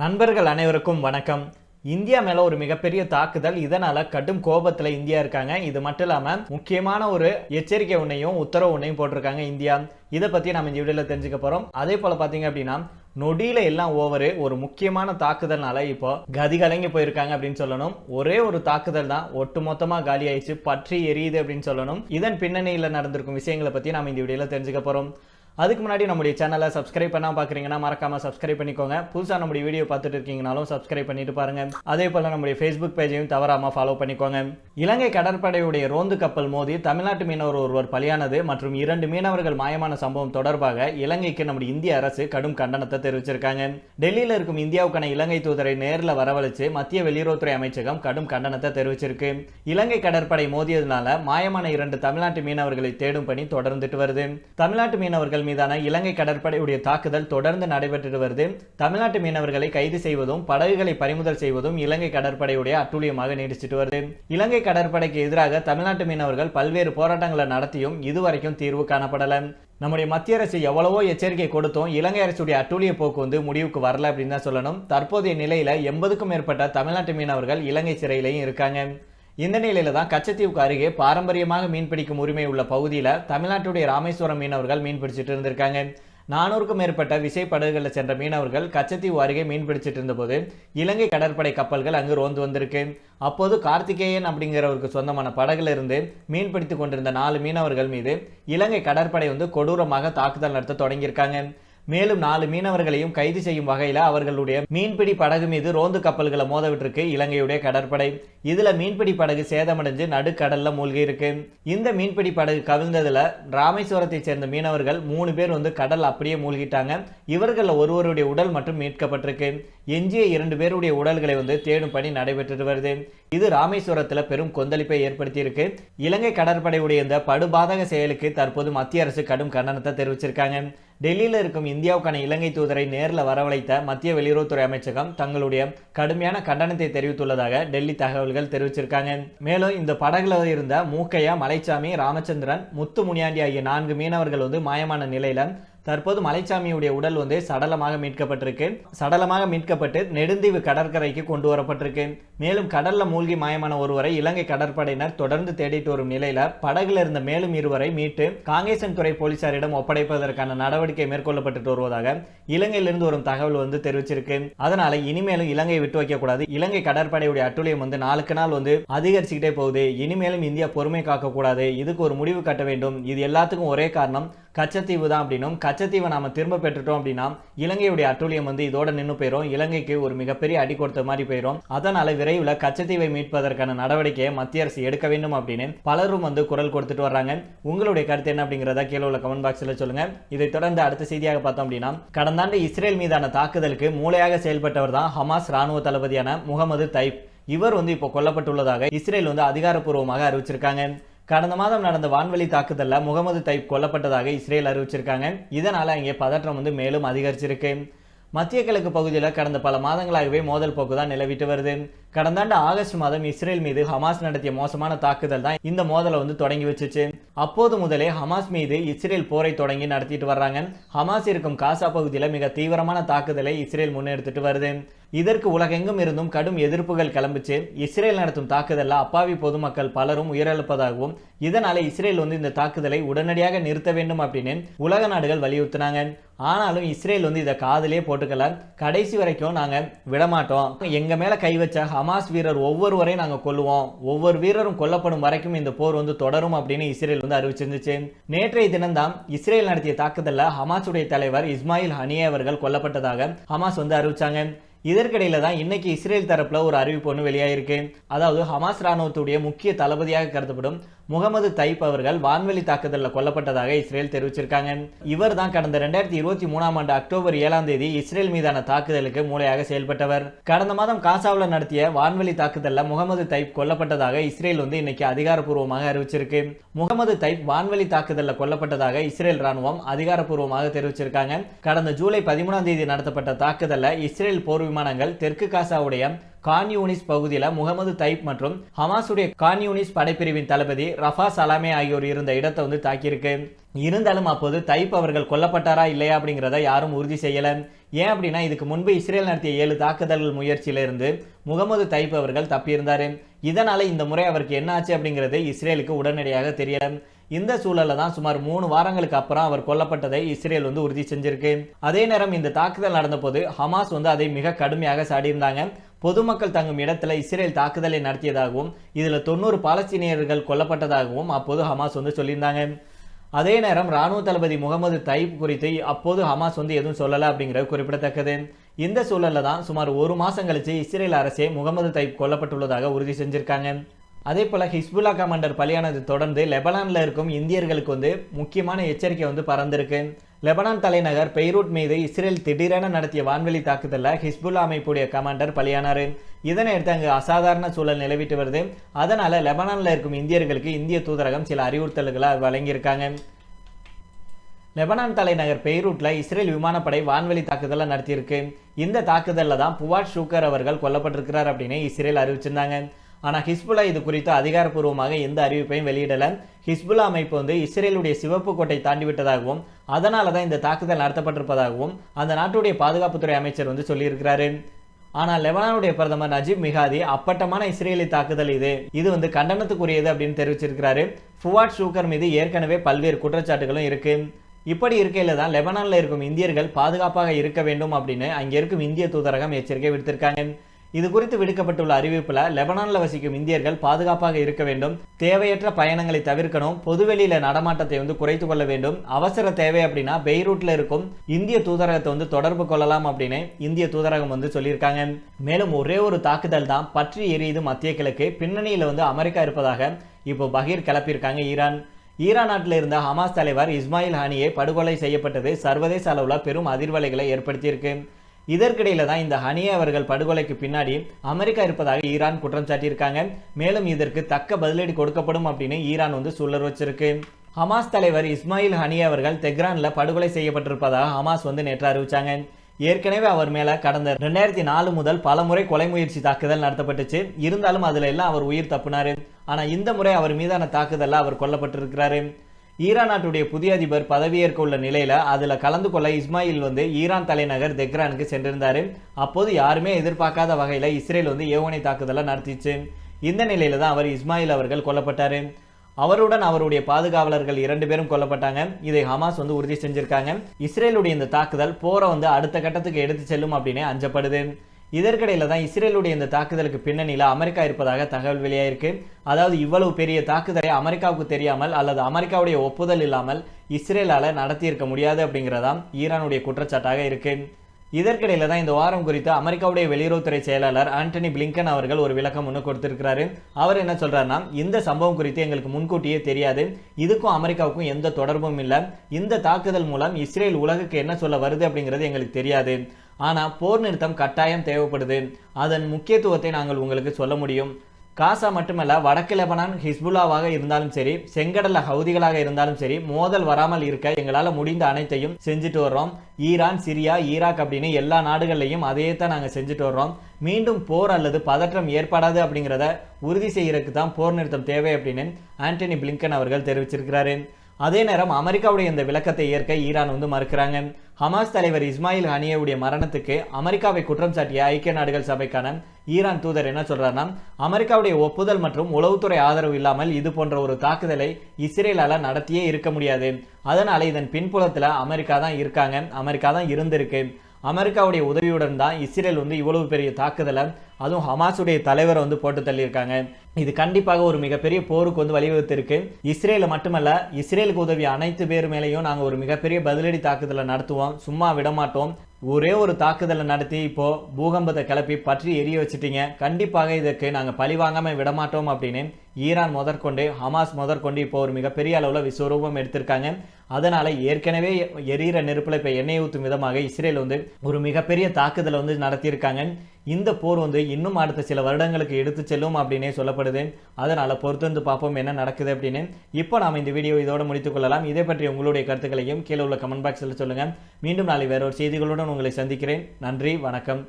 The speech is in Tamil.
நண்பர்கள் அனைவருக்கும் வணக்கம். இந்தியா மேலே ஒரு மிகப்பெரிய தாக்குதல். இதனால் கடும் கோபத்தில் இந்தியா இருக்காங்க. இது மட்டும் இல்லாமல் முக்கியமான ஒரு எச்சரிக்கை ஒன்றையும் உத்தரவு ஒன்றையும் போட்டிருக்காங்க இந்தியா. இதை பற்றி நம்ம இந்த வீடியோவில் தெரிஞ்சுக்க போகிறோம் அதே போல் பார்த்தீங்க அப்படின்னா நொடியில் எல்லாம் ஓவரு ஒரு முக்கியமான தாக்குதல்னால இப்போ கதி கலங்கி போயிருக்காங்க அப்படின்னு சொல்லணும். ஒரே ஒரு தாக்குதல் தான் ஒட்டு மொத்தமாக காலி ஆயிடுச்சு. பற்றி எரியுது அப்படின்னு சொல்லணும். இதன் பின்னணியில் நடந்திருக்கும் விஷயங்களை பற்றி நம்ம இந்த வீடியோவில் தெரிஞ்சுக்க போகிறோம் அதுக்கு முன்னாடி நம்முடைய சேனலை சப்ஸ்கிரைப் பண்ணால் பார்க்குறீங்கன்னா மறக்காமல் சப்ஸ்கிரைப் பண்ணிக்கோங்க. புதுசாக நம்முடைய வீடியோ பார்த்துட்டு இருக்கீங்கனாலும் சப்ஸ்கிரைப் பண்ணிட்டு பாருங்க. அதே போல நம்முடைய ஃபேஸ்புக் பேஜையும் தவறாமல் ஃபாலோ பண்ணிக்கோங்க. இலங்கை கடற்படையுடைய ரோந்து கப்பல் மோதி தமிழ்நாட்டு மீனவர் ஒருவர் பலியானது மற்றும் இரண்டு மீனவர்கள் மாயமான சம்பவம் தொடர்பாக இலங்கைக்கு நம்முடைய இந்திய அரசு கடும் கண்டனத்தை தெரிவிச்சிருக்காங்க. டெல்லியில் இருக்கும் இந்தியாவுக்கான இலங்கை தூதரை நேரில் வரவழைச்சு மத்திய வெளியுறவுத்துறை அமைச்சகம் கடும் கண்டனத்தை தெரிவிச்சிருக்கு. இலங்கை கடற்படை மோதியதுனால மாயமான இரண்டு தமிழ்நாட்டு மீனவர்களை தேடும் பணி தொடர்ந்துட்டு வருது. தமிழ்நாட்டு மீனவர்கள் மீதான இலங்கை கடற்படையுடைய தாக்குதல் தொடர்ந்து நடைபெற்று வருது. தமிழ்நாட்டு மீனவர்களை கைது செய்வதும் படகுகளை பறிமுதல் செய்வதும் இலங்கை கடற்படையுடைய அட்டூழியமாக நீடிச்சிட்டு வருது. இலங்கை கடற்படைக்கு எதிராக தமிழ்நாட்டு மீனவர்கள் பல்வேறு போராட்டங்களை நடத்தியும் இதுவரைக்கும் தீர்வு காணப்படல. நம்முடைய மத்திய அரசு எவ்வளவோ எச்சரிக்கை கொடுத்தும் இலங்கை அரசுடைய அட்டூழிய போக்கு வந்து முடிவுக்கு வரல அப்படின்னு தான் சொல்லணும். தற்போதைய நிலையில எண்பதுக்கும் மேற்பட்ட தமிழ்நாட்டு மீனவர்கள் இலங்கை சிறையிலையும் இருக்காங்க. இந்த நிலையில தான் கச்சத்தீவுக்கு அருகே பாரம்பரியமாக மீன்பிடிக்கும் உரிமை உள்ள பகுதியில் தமிழ்நாட்டுடைய ராமேஸ்வரம் மீனவர்கள் மீன் பிடிச்சிட்டு இருந்திருக்காங்க. நானூறுக்கும் மேற்பட்ட விசை படகுகளில் சென்ற மீனவர்கள் கச்சத்தீவு அருகே மீன் பிடிச்சிட்டு இருந்தபோது இலங்கை கடற்படை கப்பல்கள் அங்கு ரோந்து வந்திருக்கு. அப்போது கார்த்திகேயன் அப்படிங்கிறவருக்கு சொந்தமான படகுல இருந்து மீன் பிடித்து கொண்டிருந்த நாலு மீனவர்கள் மீது இலங்கை கடற்படை வந்து கொடூரமாக தாக்குதல் நடத்த தொடங்கியிருக்காங்க. மேலும் நாலு மீனவர்களையும் கைது செய்யும் வகையில் அவர்களுடைய மீன்பிடி படகு மீது ரோந்து கப்பல்களை மோதவிட்டிருக்கு இலங்கையுடைய கடற்படை. இதுல மீன்பிடி படகு சேதமடைஞ்சு நடுக்கடல்ல மூழ்கி இருக்கு இந்த மீன்பிடி படகு கவிழ்ந்ததுல ராமேஸ்வரத்தை சேர்ந்த மீனவர்கள் மூணு பேர் வந்து கடல் அப்படியே மூழ்கிட்டாங்க. இவர்களில் ஒருவருடைய உடல் மட்டும் மீட்கப்பட்டிருக்கு. எஞ்சிய இரண்டு பேருடைய உடல்களை வந்து தேடும் பணி நடைபெற்று வருது. இது ராமேஸ்வரத்துல பெரும் கொந்தளிப்பை ஏற்படுத்தியிருக்கு. இலங்கை கடற்படையுடைய இந்த படுபாதக செயலுக்கு தற்போது மத்திய அரசு கடும் கண்டனத்தை தெரிவிச்சிருக்காங்க. டெல்லியில் இருக்கும் இந்தியாவுக்கான இலங்கை தூதரை நேரில் வரவழைத்த மத்திய வெளியுறவுத்துறை அமைச்சகம் தங்களுடைய கடுமையான கண்டனத்தை தெரிவித்துள்ளதாக டெல்லி தகவல்கள் தெரிவிச்சிருக்காங்க. மேலும் இந்த படகுல இருந்த மூக்கையா மலைச்சாமி ராமச்சந்திரன் முத்து முனியாண்டி ஆகிய நான்கு மீனவர்கள் வந்து மாயமான நிலையில தற்போது மலைச்சாமியுடைய உடல் வந்து சடலமாக மீட்கப்பட்டிருக்கு. சடலமாக மீட்கப்பட்டு நெடுந்தீவு கடற்கரைக்கு கொண்டு வரப்பட்டிருக்கு. மேலும் கடல்ல மூழ்கி மாயமான ஒருவரை இலங்கை கடற்படையினர் தொடர்ந்து தேடிட்டு வரும் நிலையில படகுல இருந்த மேலும் இருவரை மீட்டு காங்கேசன் துறை போலீசாரிடம் ஒப்படைப்பதற்கான நடவடிக்கை மேற்கொள்ளப்பட்டு வருவதாக இலங்கையிலிருந்து வரும் தகவல் வந்து தெரிவிச்சிருக்கு. அதனால இனிமேலும் இலங்கையை விட்டு வைக்க கூடாது. இலங்கை கடற்படையுடைய அட்டுழியம் வந்து நாளுக்கு நாள் வந்து அதிகரிச்சுக்கிட்டே போகுது. இனிமேலும் இந்தியா பொறுமை காக்க கூடாது இதுக்கு ஒரு முடிவு கட்ட வேண்டும். இது எல்லாத்துக்கும் ஒரே காரணம் கச்சத்தீவு தான் அப்படின்னும். கச்சத்தீவை நாம திரும்ப பெற்றுட்டோம் அப்படின்னா இலங்கையுடைய அட்டூழியம் வந்து இதோட நின்று போயிடும் இலங்கைக்கு ஒரு மிகப்பெரிய அடி கொடுத்த மாதிரி போயிடும் அதனால விரைவில் கச்சத்தீவை மீட்பதற்கான நடவடிக்கையை மத்திய அரசு எடுக்க வேண்டும் அப்படின்னு பலரும் வந்து குரல் கொடுத்துட்டு வர்றாங்க. உங்களுடைய கருத்து என்ன அப்படிங்கிறத கீழே உள்ள கமெண்ட் பாக்ஸில் சொல்லுங்க. இதை தொடர்ந்து அடுத்த செய்தியாக பார்த்தோம் அப்படின்னா கடந்த ஆண்டு இஸ்ரேல் மீதான தாக்குதலுக்கு மூளையாக செயல்பட்டவர் தான் ஹமாஸ் ராணுவ தளபதியான முகமது தைப். இவர் வந்து இப்போ கொல்லப்பட்டுள்ளதாக இஸ்ரேல் வந்து அதிகாரப்பூர்வமாக அறிவிச்சிருக்காங்க. கடந்த மாதம் நடந்த வான்வெளி தாக்குதலில் முகமது தைப் கொல்லப்பட்டதாக இஸ்ரேல் அறிவிச்சிருக்காங்க. இதனால் இங்கே பதற்றம் வந்து மேலும் அதிகரிச்சிருக்கு. மத்திய கிழக்கு பகுதியில் கடந்த பல மாதங்களாகவே மோதல் போக்கு தான் நிலவிட்டு வருது. கடந்த ஆண்டு ஆகஸ்ட் மாதம் இஸ்ரேல் மீது ஹமாஸ் நடத்திய மோசமான தாக்குதல் தான் இந்த மோதலை வந்து தொடங்கி வச்சுச்சு. அப்போது முதலே ஹமாஸ் மீது இஸ்ரேல் போரை தொடங்கி நடத்திட்டு வர்றாங்க. ஹமாஸ் இருக்கும் காசா பகுதியில் மிக தீவிரமான தாக்குதலை இஸ்ரேல் முன்னெடுத்துட்டு வருது. இதற்கு உலகெங்கும் இருந்தும் கடும் எதிர்ப்புகள் கிளம்பிச்சு. இஸ்ரேல் நடத்தும் தாக்குதலில் அப்பாவி பொதுமக்கள் பலரும் உயிரிழப்பதாகவும் இதனால இஸ்ரேல் வந்து இந்த தாக்குதலை உடனடியாக நிறுத்த வேண்டும் அப்படின்னு உலக நாடுகள் வலியுறுத்தினாங்க. ஆனாலும் இஸ்ரேல் வந்து இதை காதலே போட்டுக்கல. கடைசி வரைக்கும் நாங்கள் விடமாட்டோம். எங்க மேல கை வச்ச ஹமாஸ் வீரர் ஒவ்வொருவரையும் நாங்கள் கொல்லுவோம். ஒவ்வொரு வீரரும் கொல்லப்படும் வரைக்கும் இந்த போர் வந்து தொடரும் அப்படின்னு இஸ்ரேல் வந்து அறிவிச்சிருந்துச்சு. நேற்றைய தினம்தான் இஸ்ரேல் நடத்திய தாக்குதலில் ஹமாஸுடைய தலைவர் இஸ்மாயில் ஹனியே அவர்கள் கொல்லப்பட்டதாக ஹமாஸ் வந்து அறிவிச்சாங்க. இதற்கிடையில தான் இன்னைக்கு இஸ்ரேல் தரப்புல ஒரு அறிவிப்பு ஒன்று வெளியாயிருக்கு. அதாவது ஹமாஸ் ராணுவத்துடைய முக்கிய தளபதியாக கருதப்படும் முகமது தைப் அவர்கள் வான்வெளி தாக்குதலில் கொல்லப்பட்டதாக இஸ்ரேல் தெரிவிச்சிருக்காங்க. இவர் தான் கடந்த ரெண்டாயிரத்தி இருபத்தி மூணாம் ஆண்டு அக்டோபர் ஏழாம் தேதி இஸ்ரேல் மீதான தாக்குதலுக்கு மூளையாக செயல்பட்டவர். கடந்த மாதம் காசாவில் நடத்திய வான்வெளி தாக்குதலில் முகமது தைப் கொல்லப்பட்டதாக இஸ்ரேல் வந்து இன்னைக்கு அதிகாரப்பூர்வமாக அறிவிச்சிருக்கு. முகமது தைப் வான்வெளி தாக்குதலில் கொல்லப்பட்டதாக இஸ்ரேல் ராணுவம் அதிகாரப்பூர்வமாக தெரிவிச்சிருக்காங்க. கடந்த ஜூலை பதிமூணாம் தேதி நடத்தப்பட்ட தாக்குதலில் இஸ்ரேல் போர் விமானங்கள் தெற்கு காசாவுடைய கான்யூனிஸ் பகுதியில் முகமது தைப் மற்றும் ஹமாஸுடைய கான்யூனிஸ் படைப்பிரிவின் தளபதி ரஃபா சலாமே ஆகியோர் இருந்த இடத்தை வந்து தாக்கியிருக்கு. இருந்தாலும் அப்போது தைப் அவர்கள் கொல்லப்பட்டாரா இல்லையா அப்படிங்கிறத யாரும் உறுதி செய்யல. ஏன் அப்படின்னா இதுக்கு முன்பு இஸ்ரேல் நடத்திய ஏழு தாக்குதல்கள் முயற்சியிலிருந்து முகமது தைப் அவர்கள் தப்பியிருந்தார். இதனால இந்த முறை அவருக்கு என்ன ஆச்சு அப்படிங்கிறது இஸ்ரேலுக்கு உடனடியாக தெரியல. இந்த சூழலில் தான் சுமார் மூணு வாரங்களுக்கு அப்புறம் அவர் கொல்லப்பட்டதை இஸ்ரேல் வந்து உறுதி செஞ்சிருக்கு. அதே நேரம் இந்த தாக்குதல் நடந்தபோது ஹமாஸ் வந்து அதை மிக கடுமையாக சாடியிருந்தாங்க. பொதுமக்கள் தங்கும் இடத்துல இஸ்ரேல் தாக்குதலை நடத்தியதாகவும் இதில் தொண்ணூறு பாலஸ்தீனியர்கள் கொல்லப்பட்டதாகவும் அப்போது ஹமாஸ் வந்து சொல்லியிருந்தாங்க. அதே நேரம் ராணுவ தளபதி முகமது தைப் குறித்து அப்போது ஹமாஸ் வந்து எதுவும் சொல்லலை அப்படிங்கிறது குறிப்பிடத்தக்கது. இந்த சூழலில் தான் சுமார் ஒரு மாதம் கழிச்சு இஸ்ரேல் அரசே முகமது தைப் கொல்லப்பட்டுள்ளதாக உறுதி செஞ்சிருக்காங்க. அதே போல் ஹிஸ்புல்லா கமாண்டர் பலியானது தொடர்ந்து லெபனானில் இருக்கும் இந்தியர்களுக்கு வந்து முக்கியமான எச்சரிக்கை வந்து பறந்திருக்கு. லெபனான் தலைநகர் பெய்ரூட் மீது இஸ்ரேல் திடீரென நடத்திய வான்வெளி தாக்குதலில் ஹிஸ்புல்லா அமைப்புடைய கமாண்டர் பலியானார். இதனை அடுத்து அங்கு அசாதாரண சூழல் நிலவிட்டு வருது. அதனால் லெபனானில் இருக்கும் இந்தியர்களுக்கு இந்திய தூதரகம் சில அறிவுறுத்தல்களை வழங்கியிருக்காங்க. லெபனான் தலைநகர் பெய்ரூட்ல இஸ்ரேல் விமானப்படை வான்வெளி தாக்குதலை நடத்தியிருக்கு. இந்த தாக்குதலில் தான் புவாட் ஷூக்கர் அவர்கள் கொல்லப்பட்டிருக்கிறார் அப்படின்னு இஸ்ரேல் அறிவிச்சிருந்தாங்க. ஆனால் ஹிஸ்புல்லா இது குறித்து அதிகாரப்பூர்வமாக எந்த அறிவிப்பையும் வெளியிடல. ஹிஸ்புல்லா அமைப்பு வந்து இஸ்ரேலுடைய சிவப்பு கோட்டை தாண்டி விட்டதாகவும் அதனால தான் இந்த தாக்குதல் நடத்தப்பட்டிருப்பதாகவும் அந்த நாட்டுடைய பாதுகாப்புத்துறை அமைச்சர் வந்து சொல்லியிருக்கிறாரு. ஆனால் லெபனானுடைய பிரதமர் நஜீப் மிகாதி அப்பட்டமான இஸ்ரேலி தாக்குதல் இது. இது வந்து கண்டனத்துக்குரியது அப்படின்னு தெரிவிச்சிருக்கிறாரு. ஃபுவாட் ஷூக்கர் மீது ஏற்கனவே பல்வேறு குற்றச்சாட்டுகளும் இருக்கு. இப்படி இருக்கையில தான் லெபனானில் இருக்கும் இந்தியர்கள் பாதுகாப்பாக இருக்க வேண்டும் அப்படின்னு அங்கே இருக்கும் இந்திய தூதரகம் எச்சரிக்கை விடுத்திருக்காங்க. இது குறித்து விடுக்கப்பட்டுள்ள அறிவிப்பில் லெபனானில் வசிக்கும் இந்தியர்கள் பாதுகாப்பாக இருக்க வேண்டும் தேவையற்ற பயணங்களை தவிர்க்கணும் பொதுவெளியில் நடமாட்டத்தை வந்து குறைத்து கொள்ள வேண்டும். அவசர தேவை அப்படின்னா பெய்ரூட்டில் இருக்கும் இந்திய தூதரகத்தை வந்து தொடர்பு கொள்ளலாம் அப்படின்னு இந்திய தூதரகம் வந்து சொல்லியிருக்காங்க. மேலும் ஒரே ஒரு தாக்குதல் தான் பற்றி எரியுது மத்திய கிழக்கு. பின்னணியில் வந்து அமெரிக்கா இருப்பதாக இப்போ பகீர் கிளப்பியிருக்காங்க ஈரான். ஈரான் நாட்டில் இருந்த ஹமாஸ் தலைவர் இஸ்மாயில் ஹானியை படுகொலை செய்யப்பட்டது சர்வதேச அளவில் பெரும் அதிர்வலைகளை ஏற்படுத்தியிருக்கு. இதற்கிடையில் தான் இந்த ஹனியே அவர்கள் படுகொலைக்கு பின்னாடி அமெரிக்கா இருப்பதாக ஈரான் குற்றம் சாட்டியிருக்காங்க. மேலும் இதற்கு தக்க பதிலடி கொடுக்கப்படும் அப்படின்னு ஈரான் வந்து சுழர் வச்சிருக்கு. ஹமாஸ் தலைவர் இஸ்மாயில் ஹனியே அவர்கள் தெஹ்ரானில் படுகொலை செய்யப்பட்டிருப்பதாக ஹமாஸ் வந்து நேற்று அறிவிச்சாங்க. ஏற்கனவே அவர் மேல கடந்த ரெண்டாயிரத்தி நாலு முதல் பல முறை கொலை முயற்சி தாக்குதல் நடத்தப்பட்டுச்சு. இருந்தாலும் அதுல எல்லாம் அவர் உயிர் தப்புனாரு. ஆனா இந்த முறை அவர் மீதான தாக்குதல்ல அவர் கொல்லப்பட்டிருக்கிறாரு. ஈரான் நாட்டுடைய புதிய அதிபர் பதவியேற்க உள்ள நிலையில அதுல கலந்து கொள்ள இஸ்மாயில் வந்து ஈரான் தலைநகர் தெஹ்ரானுக்கு சென்றிருந்தாரு. அப்போது யாருமே எதிர்பார்க்காத வகையில இஸ்ரேல் வந்து ஏவுகணை தாக்குதலை நடத்திச்சு. இந்த நிலையில தான் அவர் இஸ்மாயில் அவர்கள் கொல்லப்பட்டாரு. அவருடன் அவருடைய பாதுகாவலர்கள் இரண்டு பேரும் கொல்லப்பட்டாங்க. இதை ஹமாஸ் வந்து உறுதி செஞ்சிருக்காங்க. இஸ்ரேலுடைய இந்த தாக்குதல் போரை வந்து அடுத்த கட்டத்துக்கு எடுத்து செல்லும் அப்படின்னு அஞ்சப்படுது. இதற்கிடையில் தான் இஸ்ரேலுடைய இந்த தாக்குதலுக்கு பின்னணியில் அமெரிக்கா இருப்பதாக தகவல் வெளியாயிருக்கு. அதாவது இவ்வளவு பெரிய தாக்குதலை அமெரிக்காவுக்கு தெரியாமல் அல்லது அமெரிக்காவுடைய ஒப்புதல் இல்லாமல் இஸ்ரேலால் நடத்தியிருக்க முடியாது அப்படிங்கிறதாம் ஈரானுடைய குற்றச்சாட்டாக இருக்கு. இதற்கிடையில தான் இந்த வாரம் குறித்து அமெரிக்காவுடைய வெளியுறவுத்துறை செயலாளர் ஆண்டனி பிளிங்கன் அவர்கள் ஒரு விளக்கம் ஒன்று கொடுத்திருக்கிறாரு. அவர் என்ன சொல்றாருன்னா இந்த சம்பவம் குறித்து எங்களுக்கு முன்கூட்டியே தெரியாது. இதுக்கும் அமெரிக்காவுக்கும் எந்த தொடர்பும் இல்லை. இந்த தாக்குதல் மூலம் இஸ்ரேல் உலகுக்கு என்ன சொல்ல வருது அப்படிங்கிறது எங்களுக்கு தெரியாது. ஆனால் போர் நிறுத்தம் கட்டாயம் தேவைப்படுது. அதன் முக்கியத்துவத்தை நாங்கள் உங்களுக்கு சொல்ல முடியும். காசா மட்டுமல்ல வடக்கு லெபனான் ஹிஸ்புல்லாவாக இருந்தாலும் சரி செங்கடல ஹவுதிகளாக இருந்தாலும் சரி மோதல் வராமல் இருக்க எங்களால் முடிந்த அனைத்தையும் செஞ்சுட்டு வர்றோம். ஈரான் சிரியா ஈராக் அப்படின்னு எல்லா நாடுகள்லையும் அதையே தான் நாங்கள் செஞ்சுட்டு வர்றோம். மீண்டும் போர் அல்லது பதற்றம் ஏற்படாது அப்படிங்கிறத உறுதி செய்யறதுக்கு தான் போர் நிறுத்தம் தேவை அப்படின்னு ஆண்டனி பிளிங்கன் அவர்கள் தெரிவிச்சிருக்கிறாரு. அதே நேரம் அமெரிக்காவுடைய இந்த விளக்கத்தை ஏற்க ஈரான் வந்து மறுக்கிறாங்க. ஹமாஸ் தலைவர் இஸ்மாயில் ஹனியவுடைய மரணத்துக்கு அமெரிக்காவை குற்றம் சாட்டிய ஐக்கிய நாடுகள் சபைக்கான ஈரான் தூதர் என்ன சொல்றாருன்னா அமெரிக்காவுடைய ஒப்புதல் மற்றும் உளவுத்துறை ஆதரவு இல்லாமல் இது போன்ற ஒரு தாக்குதலை இஸ்ரேலால நடத்தியே இருக்க முடியாது. அதனால இதன் பின்புலத்தில் அமெரிக்கா தான் இருக்காங்க. அமெரிக்கா தான் இருந்திருக்கு. அமெரிக்காவுடைய உதவியுடன் தான் இஸ்ரேல் வந்து இவ்வளவு பெரிய தாக்குதலை அதுவும் ஹமாஸுடைய தலைவரை வந்து போட்டு தள்ளியிருக்காங்க. இது கண்டிப்பாக ஒரு மிகப்பெரிய போருக்கு வந்து வழிவகுத்திருக்கு. இஸ்ரேல மட்டுமல்ல இஸ்ரேலுக்கு உதவிய அனைத்து பேர் மேலேயும் நாங்கள் ஒரு மிகப்பெரிய பதிலடி தாக்குதலை நடத்துவோம். சும்மா விடமாட்டோம். ஒரே ஒரு தாக்குதலை நடத்தி இப்போ பூகம்பத்தை கிளப்பி பற்றி எரிய வச்சுட்டீங்க. கண்டிப்பாக இதற்கு நாங்கள் பழி வாங்காமல் விடமாட்டோம் அப்படின்னு ஈரான் முதற்கொண்டு ஹமாஸ் முதற்கொண்டு இப்போ ஒரு மிகப்பெரிய அளவில் விஸ்வரூபம் எடுத்திருக்காங்க. அதனால் ஏற்கனவே எரியிற நெருப்பில் இப்போ எண்ணெய் ஊற்றும் விதமாக இஸ்ரேல் வந்து ஒரு மிகப்பெரிய தாக்குதலை வந்து நடத்தியிருக்காங்க. இந்த போர் வந்து இன்னும் அடுத்த சில வருடங்களுக்கு எடுத்து செல்லும் அப்படின்னே சொல்லப்படுது. அதனால் பொறுத்து வந்து பார்ப்போம் என்ன நடக்குது அப்படின்னு. இப்போ நாம் இந்த வீடியோ இதோடு முடித்துக்கொள்ளலாம் இதை பற்றி உங்களுடைய கருத்துக்களையும் கீழே உள்ள கமெண்ட் பாக்ஸில் சொல்லுங்கள் மீண்டும் நாளை வேற ஒரு செய்திகளுடன் உங்களை சந்திக்கிறேன். நன்றி வணக்கம்.